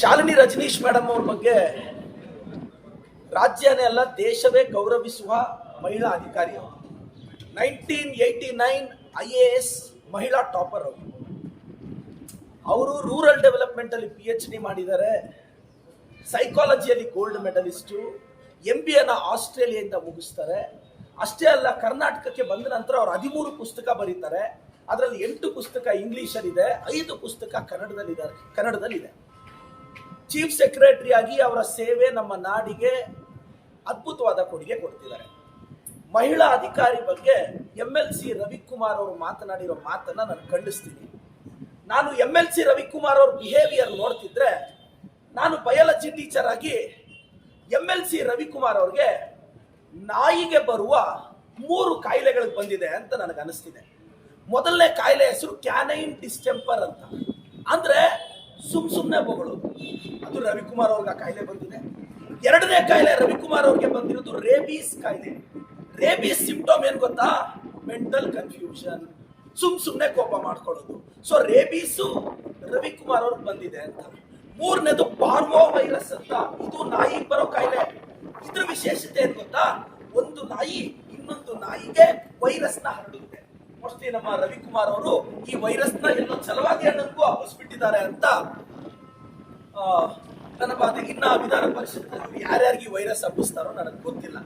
Shalini Rajneesh madam ಅವ್ರ ಬಗ್ಗೆ ರಾಜ್ಯನೇ ಅಲ್ಲ, ದೇಶವೇ ಗೌರವಿಸುವ ಮಹಿಳಾ ಅಧಿಕಾರಿ ಅವರು. Nineteen eighty nine I A S ಮಹಿಳಾ ಟಾಪರ್ ಅವರು. ಅವರು ರೂರಲ್ ಡೆವಲಪ್ಮೆಂಟ್ ಅಲ್ಲಿ ಪಿ ಎಚ್ ಡಿ ಮಾಡಿದ್ದಾರೆ. ಸೈಕಾಲಜಿಯಲ್ಲಿ ಗೋಲ್ಡ್ ಮೆಡಲಿಸ್ಟು ಎಂ ಬಿ ಎನ ಆಸ್ಟ್ರೇಲಿಯಿಂದ ಮುಗಿಸ್ತಾರೆ. ಅಷ್ಟೇ ಅಲ್ಲ, ಕರ್ನಾಟಕಕ್ಕೆ ಬಂದ ನಂತರ ಅವ್ರು ಹದಿಮೂರು ಪುಸ್ತಕ ಬರೀತಾರೆ. ಅದರಲ್ಲಿ ಎಂಟು ಪುಸ್ತಕ ಇಂಗ್ಲೀಷಲ್ಲಿದೆ, ಐದು ಪುಸ್ತಕ ಕನ್ನಡದಲ್ಲಿದ್ದಾರೆ, ಕನ್ನಡದಲ್ಲಿದೆ. ಚೀಫ್ ಸೆಕ್ರೆಟರಿ ಆಗಿ ಅವರ ಸೇವೆ ನಮ್ಮ ನಾಡಿಗೆ ಅದ್ಭುತವಾದ ಕೊಡುಗೆ ಕೊಡ್ತಿದ್ದಾರೆ. ಮಹಿಳಾ ಅಧಿಕಾರಿ ಬಗ್ಗೆ ಎಂ ಎಲ್ ಸಿ ರವಿಕುಮಾರ್ ಅವರು ಮಾತನಾಡಿರೋ ಮಾತನ್ನ ನಾನು ಖಂಡಿಸ್ತೀನಿ. ನಾನು ಎಂ ಎಲ್ ಸಿ ರವಿಕುಮಾರ್ ಅವ್ರ ಬಿಹೇವಿಯರ್ ನೋಡ್ತಿದ್ರೆ ನಾನು ಬಯಾಲಜಿ ಟೀಚರ್ ಆಗಿ ಎಂ ಎಲ್ ಸಿ ರವಿಕುಮಾರ್ ಅವ್ರಿಗೆ ನಾಯಿಗೆ ಬರುವ ಮೂರು ಕಾಯಿಲೆಗಳು ಬಂದಿದೆ ಅಂತ ನನಗೆ ಅನಿಸ್ತಿದೆ ಮೊದಲನೇ ಕಾಯಿಲೆ ಹೆಸರು ಕ್ಯಾನೈನ್ ಡಿಸ್ಟೆಂಪರ್ ಅಂತ. ಅಂದ್ರೆ ಸುಮ್ ಸುಮ್ಮನೆ ಬೊಗಳೋದು ಅದು ರವಿಕುಮಾರ್ ಅವ್ರಿಗೆ ಆ ಕಾಯಿಲೆ ಬಂದಿದೆ. ಎರಡನೇ ಕಾಯಿಲೆ ರವಿಕುಮಾರ್ ಅವ್ರಿಗೆ ಬಂದಿರೋದು ರೇಬೀಸ್ ಕಾಯಿಲೆ. ರೇಬೀಸ್ ಸಿಂಪ್ಟಮ್ ಏನ್ ಗೊತ್ತಾ? Mental confusion. ಸುಮ್ ಸುಮ್ಮನೆ ಕೋಪ ಮಾಡ್ಕೊಳ್ಳೋದು. ಸೊ ರೇಬೀಸು ರವಿಕುಮಾರ್ ಅವ್ರಿಗೆ ಬಂದಿದೆ ಅಂತ. ಮೂರನೇದು ಪಾರ್ವೋ ವೈರಸ್ ಅಂತ. ಇದು ನಾಯಿ ಬರೋ ಕಾಯಿಲೆ. ಇದ್ರ ವಿಶೇಷತೆ ಏನ್ ಗೊತ್ತಾ? ಒಂದು ನಾಯಿ ಇನ್ನೊಂದು ನಾಯಿಗೆ ವೈರಸ್ನ ಹರಡುತ್ತೆ. ಮೋಸ್ಟ್ಲಿ ನಮ್ಮ ರವಿಕುಮಾರ್ ಅವರು ಈ ವೈರಸ್ನ ಎಲ್ಲೋ ಅನ್ನೋದು ಹಣ್ಣಕ್ಕೂ ಹಬ್ಬಿಸ್ಬಿಟ್ಟಿದ್ದಾರೆ ಅಂತ ನನ್ನ ಬಾಧೆ ಇನ್ನ ವಿಧಾನ ಪರಿಷತ್ ಯಾರ್ಯಾರಿಗೆ ವೈರಸ್ ಹಬ್ಬಿಸ್ತಾರೋ ನನಗೆ ಗೊತ್ತಿಲ್ಲ.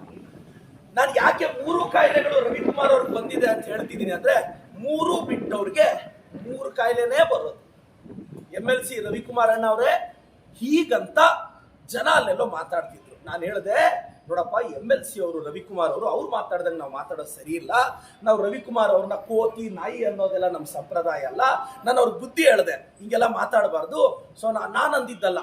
ನಾನು ಯಾಕೆ ಮೂರು ಕಾಯಿಲೆಗಳು ರವಿಕುಮಾರ್ ಅವ್ರಿಗೆ ಬಂದಿದೆ ಅಂತ ಹೇಳ್ತಿದ್ದೀನಿ ಅಂದ್ರೆ ಮೂರು ಬಿಟ್ಟವ್ರಿಗೆ ಮೂರು ಕಾಯಿಲೆನೇ ಬರೋದು. ಎಂ ಎಲ್ ಸಿ ರವಿಕುಮಾರ್ ಅಣ್ಣ ಅವರೇ ಹೀಗಂತ ಜನ ಅಲ್ಲೆಲ್ಲೋ ಮಾತಾಡ್ತಿದ್ರು. ನಾನು ಹೇಳಿದೆ ನೋಡಪ್ಪ ಎಂ ಎಲ್ ಸಿ ಅವರು, ರವಿಕುಮಾರ್ ಅವರು, ಅವ್ರು ಮಾತಾಡ್ದಂಗೆ ನಾವು ಮಾತಾಡೋದು ಸರಿ ಇಲ್ಲ. ನಾವು ರವಿಕುಮಾರ್ ಅವ್ರನ್ನ ಕೋತಿ, ನಾಯಿ ಅನ್ನೋದೆಲ್ಲ ನಮ್ಮ ಸಂಪ್ರದಾಯ ಅಲ್ಲ. ನಾನು ಅವ್ರಿಗೆ ಬುದ್ಧಿ ಹೇಳಿದೆ, ಹಿಂಗೆಲ್ಲ ಮಾತಾಡಬಾರ್ದು. ಸೊ ನಾನು ಅಂದಿದ್ದಲ್ಲ